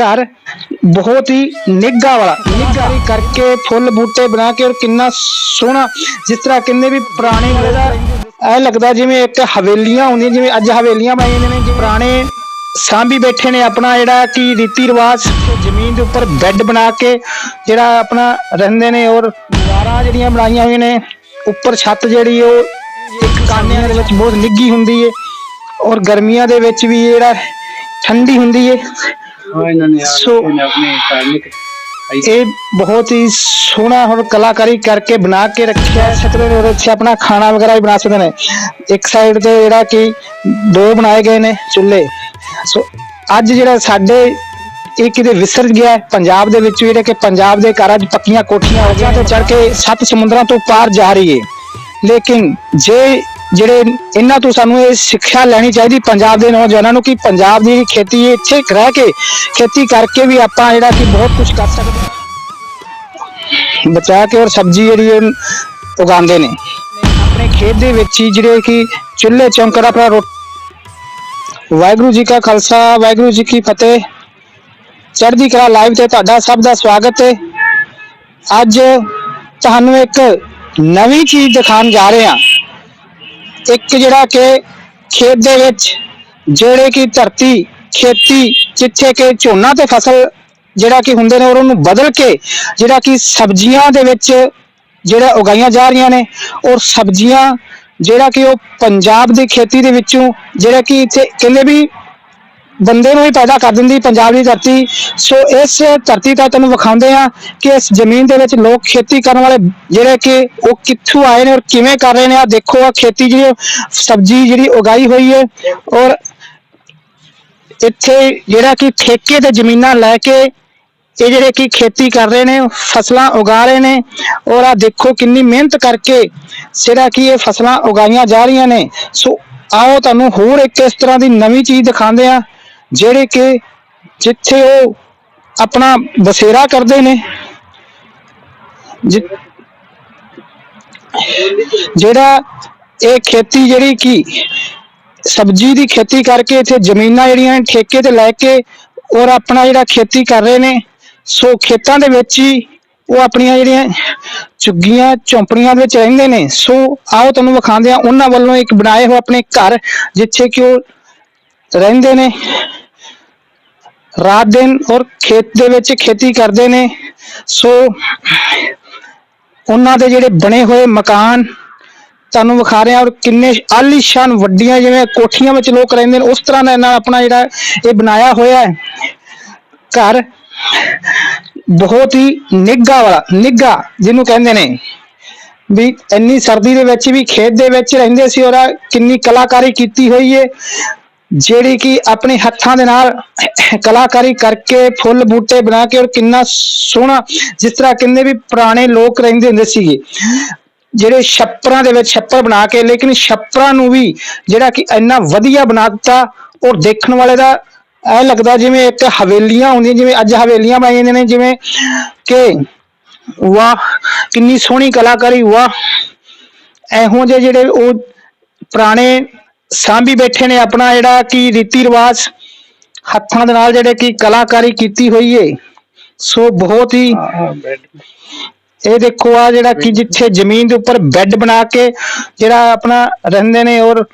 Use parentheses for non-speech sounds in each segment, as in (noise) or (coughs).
ਘਰ ਬਹੁਤ ਹੀ ਨਿੱਘਾ ਵਾਲਾ ਨਿੱਘਾ ਕਰਕੇ ਫੁੱਲ ਬੂਟੇ ਬਣਾ ਕੇ ਔਰ ਕਿੰਨਾ ਸੋਹਣਾ, ਜਿਸ ਤਰ੍ਹਾਂ ਕਿੰਨੇ ਵੀ ਪੁਰਾਣੇ ਵੇਲੇ ਲੱਗਦਾ ਜਿਵੇਂ ਇੱਕ ਹਵੇਲੀਆਂ ਹੁੰਦੀਆਂ, ਜਿਵੇਂ ਅੱਜ ਹਵੇਲੀਆਂ ਬਣਾਈਆਂ ਨੇ, ਜਿਵੇਂ ਪੁਰਾਣੇ ਸਾਂਭੀ ਬੈਠੇ ਨੇ ਆਪਣਾ ਜਿਹੜਾ ਕਿ ਰੀਤੀ ਰਿਵਾਜ, ਜ਼ਮੀਨ ਦੇ ਉੱਪਰ ਬੈੱਡ ਬਣਾ ਕੇ ਜਿਹੜਾ ਆਪਣਾ ਰਹਿੰਦੇ ਨੇ ਔਰ ਦੀਵਾਰਾਂ ਜਿਹੜੀਆਂ ਬਣਾਈਆਂ ਹੋਈਆਂ ਨੇ, ਉੱਪਰ ਛੱਤ ਜਿਹੜੀ ਉਹ ਇੱਕ ਕਾਨਿਆਂ ਦੇ ਵਿੱਚ ਬਹੁਤ ਨਿੱਘੀ ਹੁੰਦੀ ਏ ਔਰ ਗਰਮੀਆਂ ਦੇ ਵਿੱਚ ਵੀ ਜਿਹੜਾ ਠੰਡੀ ਹੁੰਦੀ ਏ। ਹਾਂ ਇਹਨਾਂ ਨੇ ਸੋ- ਆਪਣੇ ਆਪਣੇ ਧਾਰਮਿਕ ਇਹ ਬਹੁਤ ਹੀ ਸੋਹਣਾ ਹੁਣ ਕਲਾਕਾਰੀ ਕਰਕੇ ਬਣਾ ਕੇ ਰੱਖਿਆ। ਸਕਦੇ ਨੇ ਉਹਦੇ ਵਿੱਚ ਆਪਣਾ ਖਾਣਾ ਵਗੈਰਾ ਵੀ ਬਣਾ ਸਕਦੇ ਨੇ। ਇੱਕ ਸਾਈਡ ਤੇ ਜਿਹੜਾ ਕਿ ਦੋ ਬਣਾਏ ਗਏ ਨੇ ਚੁੱਲ੍ਹੇ। ਸੋ ਅੱਜ ਜਿਹੜਾ ਸਾਡੇ ਇਹ ਕਿਤੇ ਵਿਸਰ ਗਿਆ ਹੈ, ਪੰਜਾਬ ਦੇ ਵਿੱਚ ਜਿਹੜੇ ਕਿ ਪੰਜਾਬ ਦੇ ਘਰਾਂ 'ਚ ਪੱਕੀਆਂ ਕੋਠੀਆਂ ਹੋ ਗਈਆਂ ਤੇ ਚੜ ਕੇ ਸੱਤ ਸਮੁੰਦਰਾਂ ਤੋਂ ਪਾਰ ਜਾ ਰਹੀ ਹੈ ਲੇਕਿਨ ਜੇ ਜਿਹੜੇ ਇਹਨਾਂ ਤੋਂ ਸਾਨੂੰ ਇਹ ਸਿੱਖਿਆ ਲੈਣੀ ਚਾਹੀਦੀ ਪੰਜਾਬ ਦੇ ਨੌਜਵਾਨਾਂ ਨੂੰ ਕਿ ਪੰਜਾਬ ਦੀ ਜਿਹੜੀ ਖੇਤੀ ਹੈ, ਇੱਥੇ ਰਹਿ ਕੇ ਖੇਤੀ ਕਰਕੇ ਵੀ ਆਪਾਂ ਜਿਹੜਾ ਕਿ ਬਹੁਤ ਕੁਝ ਕਰ ਸਕਦੇ ਬਚਾ ਕੇ ਔਰ ਸਬਜ਼ੀ ਜਿਹੜੀ ਉਹ ਉਗਾਉਂਦੇ ਨੇ। ਆਪਣੇ ਖੇਤ ਦੇ ਵਿੱਚ ਹੀ ਜਿਹੜੇ ਕਿ ਚੁੱਲ੍ਹੇ ਚੌਂਕਰ ਆਪਣਾ ਰੋ ਵਾਹਿਗੁਰੂ ਜੀ ਕਾ ਖਾਲਸਾ ਵਾਹਿਗੁਰੂ ਜੀ ਕੀ ਫਤਿਹ। ਚੜ੍ਹਦੀ ਕਲਾ ਲਾਈਵ ਤੇ ਤੁਹਾਡਾ ਸਭ ਦਾ ਸਵਾਗਤ ਹੈ। ਅੱਜ ਤੁਹਾਨੂੰ ਇੱਕ ਨਵੀਂ ਚੀਜ਼ ਦਿਖਾਉਣ ਜਾ ਰਹੇ ਹਾਂ। ਇੱਕ ਜਿਹੜਾ ਕਿ ਖੇਤ ਦੇ ਵਿੱਚ ਜਿਹੜੇ ਕਿ ਧਰਤੀ, ਖੇਤੀ ਜਿੱਥੇ ਕਿ ਝੋਨਾ ਤੇ ਫਸਲ ਜਿਹੜਾ ਕਿ ਹੁੰਦੇ ਨੇ ਔਰ ਉਹਨੂੰ ਬਦਲ ਕੇ ਜਿਹੜਾ ਕਿ ਸਬਜ਼ੀਆਂ ਦੇ ਵਿੱਚ ਜਿਹੜਾ ਉਗਾਈਆਂ ਜਾ ਰਹੀਆਂ ਨੇ ਔਰ ਸਬਜ਼ੀਆਂ ਜਿਹੜਾ ਕਿ ਉਹ ਪੰਜਾਬ ਦੀ ਖੇਤੀ ਦੇ ਵਿੱਚੋਂ ਜਿਹੜਾ ਕਿ ਇੱਥੇ ਕਹਿੰਦੇ ਵੀ ਬੰਦੇ ਨੂੰ ਹੀ ਪੈਦਾ ਕਰ ਦਿੰਦੀ ਪੰਜਾਬ ਦੀ ਧਰਤੀ। ਸੋ ਇਸ ਧਰਤੀ ਦਾ ਤੁਹਾਨੂੰ ਵਿਖਾਉਂਦੇ ਆ ਕਿ ਇਸ ਜ਼ਮੀਨ ਦੇ ਵਿੱਚ ਲੋਕ ਖੇਤੀ ਕਰਨ ਵਾਲੇ ਜਿਹੜੇ ਕਿ ਉਹ ਕਿੱਥੋਂ ਆਏ ਨੇ ਔਰ ਕਿਵੇਂ ਕਰ ਰਹੇ ਨੇ। ਆ ਦੇਖੋ ਆ ਖੇਤੀ ਜਿਹੜੀ ਸਬਜ਼ੀ ਜਿਹੜੀ ਉਗਾਈ ਹੋਈ ਹੈ ਔਰ ਇੱਥੇ ਜਿਹੜਾ ਕਿ ਠੇਕੇ ਤੇ ਜ਼ਮੀਨਾਂ ਲੈ ਕੇ ਇਹ ਜਿਹੜੇ ਕਿ ਖੇਤੀ ਕਰ ਰਹੇ ਨੇ, ਫਸਲਾਂ ਉਗਾ ਰਹੇ ਨੇ ਔਰ ਆ ਦੇਖੋ ਕਿੰਨੀ ਮਿਹਨਤ ਕਰਕੇ ਜਿਹੜਾ ਕਿ ਇਹ ਫਸਲਾਂ ਉਗਾਈਆਂ ਜਾ ਰਹੀਆਂ ਨੇ। ਸੋ ਆਓ ਤੁਹਾਨੂੰ ਹੋਰ ਇੱਕ ਇਸ ਤਰ੍ਹਾਂ ਦੀ ਨਵੀਂ ਚੀਜ਼ ਦਿਖਾਉਂਦੇ ਆ ਜਿਹੜੇ ਕਿ ਜਿੱਥੇ ਉਹ ਆਪਣਾ ਬਸੇਰਾ ਕਰਦੇ ਨੇ ਜਿਹੜਾ ਇਹ ਖੇਤੀ ਜਿਹੜੀ ਕਿ, ਸਬਜ਼ੀ ਦੀ ਖੇਤੀ ਕਰਕੇ ਇੱਥੇ ਜ਼ਮੀਨਾਂ ਜਿਹੜੀਆਂ ਠੇਕੇ ਤੇ ਲੈ ਕੇ ਔਰ ਆਪਣਾ ਜਿਹੜਾ ਖੇਤੀ ਕਰ ਰਹੇ ਨੇ, ਸੋ ਖੇਤਾਂ ਦੇ ਵਿੱਚ ਹੀ ਉਹ ਆਪਣੀਆਂ ਜਿਹੜੀਆਂ ਝੁੱਗੀਆਂ, ਝੌਂਪੜੀਆਂ ਦੇ ਵਿੱਚ ਰਹਿੰਦੇ ਨੇ। ਸੋ ਆਓ ਤੁਹਾਨੂੰ ਵਿਖਾਉਂਦੇ ਆ ਉਹਨਾਂ ਵੱਲੋਂ ਇੱਕ ਬਣਾਏ ਹੋਏ ਆਪਣੇ ਘਰ, ਜਿੱਥੇ ਕਿ ਉਹ ਰਹਿੰਦੇ ਨੇ। ਰਾਤ ਦਿਨ ਔਰ ਖੇਤ ਦੇ ਵਿੱਚ ਖੇਤੀ ਕਰਦੇ ਨੇ। ਸੋ ਉਹਨਾਂ ਦੇ ਜਿਹੜੇ ਬਣੇ ਹੋਏ ਮਕਾਨ ਤੁਹਾਨੂੰ ਵਿਖਾ ਰਹੇ ਔਰ ਕਿੰਨੇ ਆਲੀਸ਼ਾਨ ਵੱਡੀਆਂ ਜਿਵੇਂ ਕੋਠੀਆਂ ਵਿੱਚ ਲੋਕ ਰਹਿੰਦੇ ਨੇ, ਉਸ ਤਰ੍ਹਾਂ ਦਾ ਇਹਨਾਂ ਆਪਣਾ ਜਿਹੜਾ ਇਹ ਬਣਾਇਆ ਹੋਇਆ ਹੈ। ਘਰ ਬਹੁਤ ਹੀ ਨਿੱਘਾ ਵਾਲਾ, ਨਿੱਘਾ ਜਿਹਨੂੰ ਕਹਿੰਦੇ ਨੇ। ਵੀ ਇੰਨੀ ਸਰਦੀ ਦੇ ਵਿੱਚ ਵੀ ਖੇਤ ਦੇ ਵਿੱਚ ਰਹਿੰਦੇ ਸੀ ਔਰ ਕਿੰਨੀ ਕਲਾਕਾਰੀ ਕੀਤੀ ਹੋਈ ਹੈ ਜਿਹੜੀ ਕਿ ਆਪਣੇ ਹੱਥਾਂ ਦੇ ਨਾਲ ਕਲਾਕਾਰੀ ਕਰਕੇ ਫੁੱਲ ਬੂਟੇ ਬਣਾ ਕੇ ਔਰ ਕਿੰਨਾ ਸੋਹਣਾ, ਜਿਸ ਤਰ੍ਹਾਂ ਕਿੰਨੇ ਵੀ ਪੁਰਾਣੇ ਲੋਕ ਰਹਿੰਦੇ ਹੁੰਦੇ ਸੀਗੇ, ਜਿਹੜੇ ਛੱਪਰਾਂ ਦੇ ਵਿੱਚ ਛੱਪਰ ਬਣਾ ਕੇ, ਲੇਕਿਨ ਛੱਪਰਾਂ ਨੂੰ ਵੀ ਜਿਹੜਾ ਕਿ ਇੰਨਾ ਵਧੀਆ ਬਣਾ ਦਿੱਤਾ ਔਰ ਦੇਖਣ ਵਾਲੇ ਦਾ ਇਹ ਲੱਗਦਾ ਜਿਵੇਂ ਇੱਕ ਹਵੇਲੀਆਂ ਹੁੰਦੀਆਂ, ਜਿਵੇਂ ਅੱਜ ਹਵੇਲੀਆਂ ਬਣਾਈਆਂ ਜਾਂਦੀਆਂ ਨੇ, ਜਿਵੇਂ ਕਿ ਵਾਹ, ਕਿੰਨੀ ਸੋਹਣੀ ਕਲਾਕਾਰੀ, ਵਾਹ। ਇਹੋ ਜਿਹੇ ਜਿਹੜੇ ਉਹ ਪੁਰਾਣੇ ਸਾਂਭੀ ਬੈਠੇ ਨੇ ਆਪਣਾ ਜਿਹੜਾ ਕਿ ਰੀਤੀ ਰਿਵਾਜ ਹੱਥਾਂ ਦੇ ਨਾਲ ਜਿਹੜੇ ਕਿ ਕਲਾਕਾਰੀ ਕੀਤੀ ਹੋਈ ਏ ਸੋ ਬਹੁਤ ਹੀ ਇਹ ਦੇਖੋ ਆ ਜਿਹੜਾ ਕਿ ਜਿੱਥੇ ਜ਼ਮੀਨ ਦੇ ਉੱਪਰ ਬੈੱਡ ਬਣਾ ਕੇ ਜਿਹੜਾ ਆਪਣਾ ਰਹਿੰਦੇ ਨੇ ਔਰ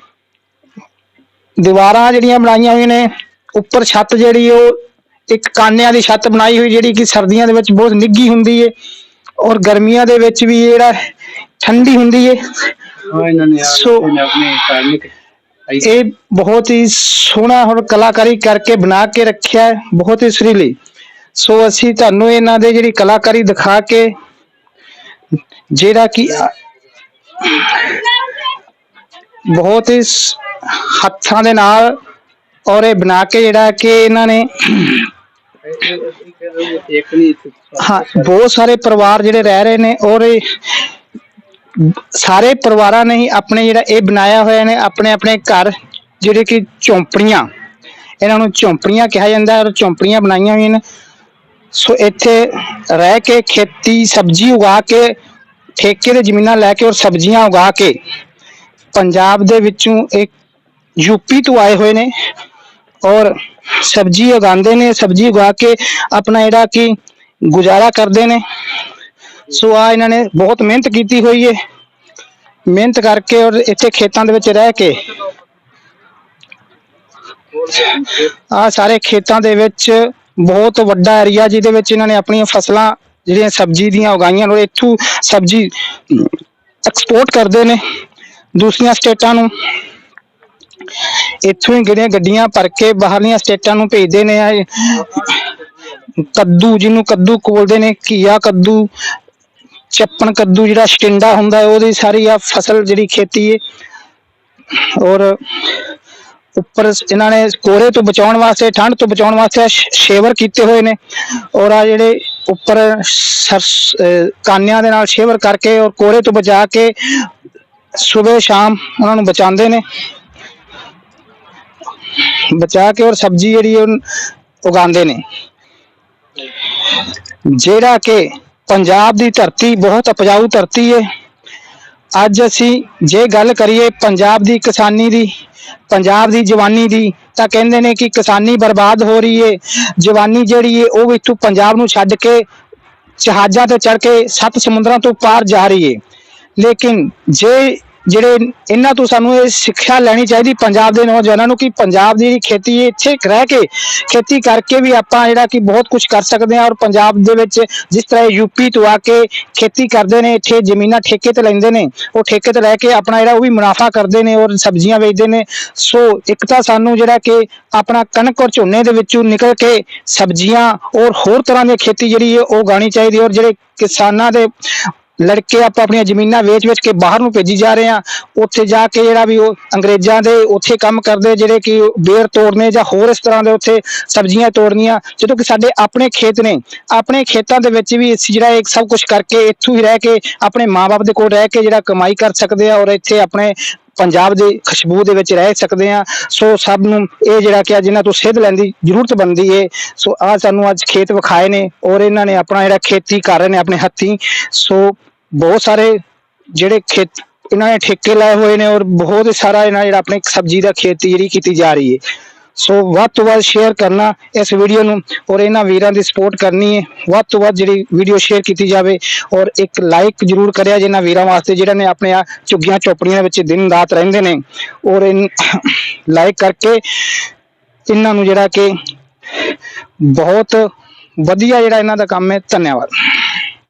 ਦੀਵਾਰਾਂ ਜਿਹੜੀਆਂ ਬਣਾਈਆਂ ਹੋਈਆਂ ਨੇ ਉੱਪਰ ਛੱਤ ਜਿਹੜੀ ਉਹ ਇੱਕ ਕਾਨਿਆਂ ਦੀ ਛੱਤ ਬਣਾਈ ਹੋਈ ਜਿਹੜੀ ਕਿ ਸਰਦੀਆਂ ਦੇ ਵਿੱਚ ਬਹੁਤ ਨਿੱਘੀ ਹੁੰਦੀ ਏ ਔਰ ਗਰਮੀਆਂ ਦੇ ਵਿੱਚ ਵੀ ਜਿਹੜਾ ਠੰਡੀ ਹੁੰਦੀ ਏ। ਹਾਂ ਇਹਨਾਂ ਨੇ ਸੋ- ਆਪਣੇ ਆਪਣੇ ਧਾਰਮਿਕ ਇਹ ਬਹੁਤ ਹੀ ਸੋਹਣਾ ਹੁਣ ਕਲਾਕਾਰੀ ਕਰਕੇ ਬਣਾ ਕੇ ਰੱਖਿਆ ਹੈ ਬਹੁਤ ਹੀ ਸੁਰੀਲੀ। ਸੋ ਅਸੀਂ ਤੁਹਾਨੂੰ ਇਹਨਾਂ ਦੇ ਜਿਹੜੀ ਕਲਾਕਾਰੀ ਦਿਖਾ ਕੇ ਜਿਹੜਾ ਕਿ ਬਹੁਤ ਹੀ ਹੱਥਾਂ ਦੇ ਨਾਲ ਔਰ ਇਹ ਬਣਾ ਕੇ ਜਿਹੜਾ ਕਿ ਇਹਨਾਂ ਨੇ ਹਾਂ ਬਹੁਤ ਸਾਰੇ ਪਰਿਵਾਰ ਜਿਹੜੇ ਰਹਿ ਰਹੇ ਨੇ ਔਰ ਇਹ ਸਾਰੇ ਪਰਿਵਾਰਾਂ ਨੇ ਹੀ ਆਪਣੇ ਜਿਹੜਾ ਇਹ ਬਣਾਇਆ ਹੋਇਆ ਨੇ, ਆਪਣੇ ਆਪਣੇ ਘਰ ਜਿਹੜੇ ਕਿ ਝੌਂਪੜੀਆਂ, ਇਹਨਾਂ ਨੂੰ ਝੌਂਪੜੀਆਂ ਕਿਹਾ ਜਾਂਦਾ ਔਰ ਝੌਂਪੜੀਆਂ ਬਣਾਈਆਂ ਹੋਈਆਂ ਨੇ। ਸੋ ਇੱਥੇ ਰਹਿ ਕੇ ਖੇਤੀ, ਸਬਜ਼ੀ ਉਗਾ ਕੇ, ਠੇਕੇ ਦੇ ਜ਼ਮੀਨਾਂ ਲੈ ਕੇ ਔਰ ਸਬਜ਼ੀਆਂ ਉਗਾ ਕੇ ਪੰਜਾਬ ਦੇ ਵਿੱਚੋਂ ਇੱਕ ਯੂਪੀ ਤੋਂ ਆਏ ਹੋਏ ਨੇ ਔਰ ਸਬਜ਼ੀ ਉਗਾਉਂਦੇ ਨੇ, ਸਬਜ਼ੀ ਉਗਾ ਕੇ ਆਪਣਾ ਜਿਹੜਾ ਕਿ ਗੁਜ਼ਾਰਾ ਕਰਦੇ ਨੇ। ਸੋ ਆ ਇਹਨਾਂ ਨੇ ਬਹੁਤ ਮਿਹਨਤ ਕੀਤੀ ਹੋਈ ਹੈ ਮਿਹਨਤ ਕਰਕੇ ਔਰ ਇੱਥੇ ਖੇਤਾਂ ਦੇ ਵਿੱਚ ਰਹਿ ਕੇ ਆ ਸਾਰੇ ਖੇਤਾਂ ਦੇ ਵਿੱਚ ਬਹੁਤ ਵੱਡਾ ਏਰੀਆ ਜਿਹਦੇ ਵਿੱਚ ਇਹਨਾਂ ਨੇ ਆਪਣੀਆਂ ਫਸਲਾਂ, ਜਿਹੜੀਆਂ ਸਬਜ਼ੀ ਦੀਆਂ ਉਗਾਈਆਂ ਨੇ ਔਰ ਇੱਥੋਂ ਸਬਜ਼ੀ ਐਕਸਪੋਰਟ ਕਰਦੇ ਨੇ ਦੂਸਰੀਆਂ ਸਟੇਟਾਂ ਨੂੰ। ਇੱਥੋਂ ਹੀ ਜਿਹੜੀਆਂ ਗੱਡੀਆਂ ਭਰ ਕੇ ਬਾਹਰਲੀਆਂ ਸਟੇਟਾਂ ਨੂੰ ਭੇਜਦੇ ਨੇ ਕੱਦੂ ਜਿਹਨੂੰ ਕੱਦੂ ਕੋਲਦੇ ਨੇ, ਘੀਆ ਕੱਦੂ ਚੱਪਣ ਕੱਦੂ ਜਿਹੜਾ ਸਟਿੰਡਾ ਹੁੰਦਾ ਉਹਦੀ ਸਾਰੀ ਆ ਫਸਲ ਜਿਹੜੀ ਖੇਤੀ ਹੈ ਔਰ ਉੱਪਰ ਇਹਨਾਂ ਨੇ ਕੋਰੇ ਤੋਂ ਬਚਾਉਣ ਵਾਸਤੇ ਠੰਡ ਤੋਂ ਬਚਾਉਣ ਵਾਸਤੇ ਆਹ ਸ਼ੇਵਰ ਕੀਤੇ ਹੋਏ ਨੇ। ਔਰ ਆ ਜਿਹੜੇ ਉੱਪਰ ਕਾਨਿਆਂ ਦੇ ਨਾਲ ਸ਼ੇਵਰ ਕਰਕੇ ਔਰ ਕੋਰੇ ਤੋਂ ਬਚਾ ਕੇ ਸਵੇਰ ਸ਼ਾਮ ਉਹਨਾਂ ਨੂੰ ਬਚਾਉਂਦੇ ਨੇ। ਬਚਾ ਕੇ ਔਰ ਸਬਜ਼ੀ ਜਿਹੜੀ ਉਹ ਉਗਾਉਂਦੇ ਨੇ। ਜਿਹੜਾ ਕਿ ਪੰਜਾਬ ਦੀ ਧਰਤੀ ਬਹੁਤ ਉਪਜਾਊ ਧਰਤੀ ਹੈ ਅੱਜ ਅਸੀਂ ਜੇ ਗੱਲ ਕਰੀਏ ਪੰਜਾਬ ਦੀ ਕਿਸਾਨੀ ਦੀ, ਪੰਜਾਬ ਦੀ ਜਵਾਨੀ ਦੀ, ਤਾਂ ਕਹਿੰਦੇ ਨੇ ਕਿ ਕਿਸਾਨੀ ਬਰਬਾਦ ਹੋ ਰਹੀ ਹੈ ਜਵਾਨੀ ਜਿਹੜੀ ਹੈ ਉਹ ਇੱਥੋਂ ਪੰਜਾਬ ਨੂੰ ਛੱਡ ਕੇ ਜਹਾਜ਼ਾਂ ਤੇ ਚੜ ਕੇ ਸੱਤ ਸਮੁੰਦਰਾਂ ਤੋਂ ਪਾਰ ਜਾ ਰਹੀ ਹੈ ਲੇਕਿਨ ਜੇ ਜਿਹੜੇ ਇਹਨਾਂ ਤੋਂ ਸਾਨੂੰ ਇਹ ਸਿੱਖਿਆ ਲੈਣੀ ਚਾਹੀਦੀ ਪੰਜਾਬ ਦੇ ਨੌਜਵਾਨਾਂ ਨੂੰ ਕਿ ਪੰਜਾਬ ਦੀ ਜਿਹੜੀ ਖੇਤੀ ਇੱਥੇ ਰਹਿ ਕੇ ਖੇਤੀ ਕਰਕੇ ਵੀ ਆਪਾਂ ਜਿਹੜਾ ਕਿ ਬਹੁਤ ਕੁਝ ਕਰ ਸਕਦੇ ਹਾਂ ਔਰ ਪੰਜਾਬ ਦੇ ਵਿੱਚ ਜਿਸ ਤਰ੍ਹਾਂ ਯੂਪੀ ਤੋਂ ਆ ਕੇ ਖੇਤੀ ਕਰਦੇ ਨੇ, ਇੱਥੇ ਜ਼ਮੀਨਾਂ ਠੇਕੇ ਤੇ ਲੈਂਦੇ ਨੇ, ਉਹ ਠੇਕੇ ਤੇ ਲੈ ਕੇ ਆਪਣਾ ਜਿਹੜਾ ਉਹ ਵੀ ਮੁਨਾਫਾ ਕਰਦੇ ਨੇ ਔਰ ਸਬਜ਼ੀਆਂ ਵੇਚਦੇ ਨੇ। ਸੋ ਇੱਕ ਤਾਂ ਸਾਨੂੰ ਜਿਹੜਾ ਕਿ ਆਪਣਾ ਕਣਕ ਔਰ ਝੋਨੇ ਦੇ ਵਿੱਚੋਂ ਨਿਕਲ ਕੇ ਸਬਜ਼ੀਆਂ ਔਰ ਹੋਰ ਤਰ੍ਹਾਂ ਦੀ ਖੇਤੀ ਜਿਹੜੀ ਹੈ ਉਹ ਗਾਣੀ ਚਾਹੀਦੀ ਔਰ ਜਿਹੜੇ ਕਿਸਾਨਾਂ ਦੇ ਲੜਕੇ ਆਪਾਂ ਆਪਣੀਆਂ ਜ਼ਮੀਨਾਂ ਵੇਚ-ਵੇਚ ਕੇ ਬਾਹਰ ਨੂੰ ਭੇਜੀ ਜਾ ਰਹੇ ਆ ਉੱਥੇ ਜਾ ਕੇ ਜਿਹੜਾ ਵੀ ਉਹ ਅੰਗਰੇਜ਼ਾਂ ਦੇ ਉੱਥੇ ਕੰਮ ਕਰਦੇ, ਜਿਹੜੇ ਕਿ ਬੇਰ ਤੋੜਨੇ ਜਾਂ ਹੋਰ ਇਸ ਤਰ੍ਹਾਂ ਦੇ ਉੱਥੇ ਸਬਜ਼ੀਆਂ ਤੋੜਨੀਆਂ। ਜਦੋਂ ਕਿ ਸਾਡੇ ਆਪਣੇ ਖੇਤ ਨੇ, ਆਪਣੇ ਖੇਤਾਂ ਦੇ ਵਿੱਚ ਵੀ ਅਸੀਂ ਜਿਹੜਾ ਇਹ ਸਭ ਕੁਝ ਕਰਕੇ ਇੱਥੋਂ ਹੀ ਰਹਿ ਕੇ ਆਪਣੇ ਮਾਪੇ ਦੇ ਕੋਲ ਰਹਿ ਕੇ ਜਿਹੜਾ ਕਮਾਈ ਕਰ ਸਕਦੇ ਆ ਔਰ ਇੱਥੇ ਆਪਣੇ ਪੰਜਾਬ ਦੇ ਖੁਸ਼ਬੂ ਦੇ ਵਿੱਚ ਰਹਿ ਸਕਦੇ ਆ ਸੋ ਸਭ ਨੂੰ ਇਹ ਜਿਹੜਾ ਕਿ ਅੱਜ ਇਹਨਾਂ ਤੋਂ ਸਿੱਧ ਲੈਣ ਦੀ ਜ਼ਰੂਰਤ ਬਣਦੀ ਏ। ਸੋ ਆ ਸਾਨੂੰ ਅੱਜ ਖੇਤ ਵਿਖਾਏ ਨੇ ਔਰ ਇਹਨਾਂ ਨੇ ਆਪਣਾ ਜਿਹੜਾ ਖੇਤੀ ਕਰ ਰਹੇ ਨੇ ਆਪਣੇ ਹੱਥੀਂ। ਸੋ ਬਹੁਤ ਸਾਰੇ ਜਿਹੜੇ ਖੇਤ ਇਹਨਾਂ ਨੇ ਠੇਕੇ ਲਾਏ ਹੋਏ ਨੇ ਔਰ ਬਹੁਤ ਸਾਰਾ ਇਹਨਾਂ ਜਿਹੜਾ ਆਪਣੇ ਸਬਜ਼ੀ ਦਾ ਖੇਤੀ ਜਿਹੜੀ ਕੀਤੀ ਜਾ ਰਹੀ ਹੈ ਸੋ ਵੱਧ ਤੋਂ ਵੱਧ ਸ਼ੇਅਰ ਕਰਨਾ ਇਸ ਵੀਡੀਓ ਨੂੰ ਔਰ ਇਹਨਾਂ ਵੀਰਾਂ ਦੀ ਸਪੋਰਟ ਕਰਨੀ ਹੈ। ਵੱਧ ਤੋਂ ਵੱਧ ਜਿਹੜੀ ਵੀਡੀਓ ਸ਼ੇਅਰ ਕੀਤੀ ਜਾਵੇ ਔਰ ਇੱਕ ਲਾਈਕ ਜਰੂਰ ਕਰਿਆ ਜਿਨ੍ਹਾਂ ਵੀਰਾਂ ਵਾਸਤੇ ਜਿਹੜਾ ਨੇ ਆਪਣੇ ਆ ਝੁੱਗੀਆਂ ਚੋਪੜੀਆਂ ਵਿੱਚ ਦਿਨ ਰਾਤ ਰਹਿੰਦੇ ਨੇ। ਔਰ ਲਾਈਕ (coughs) ਕਰਕੇ ਇਹਨਾਂ ਨੂੰ ਜਿਹੜਾ ਕਿ ਬਹੁਤ ਵਧੀਆ ਜਿਹੜਾ ਇਹਨਾਂ ਦਾ ਕੰਮ ਹੈ। ਧੰਨਵਾਦ।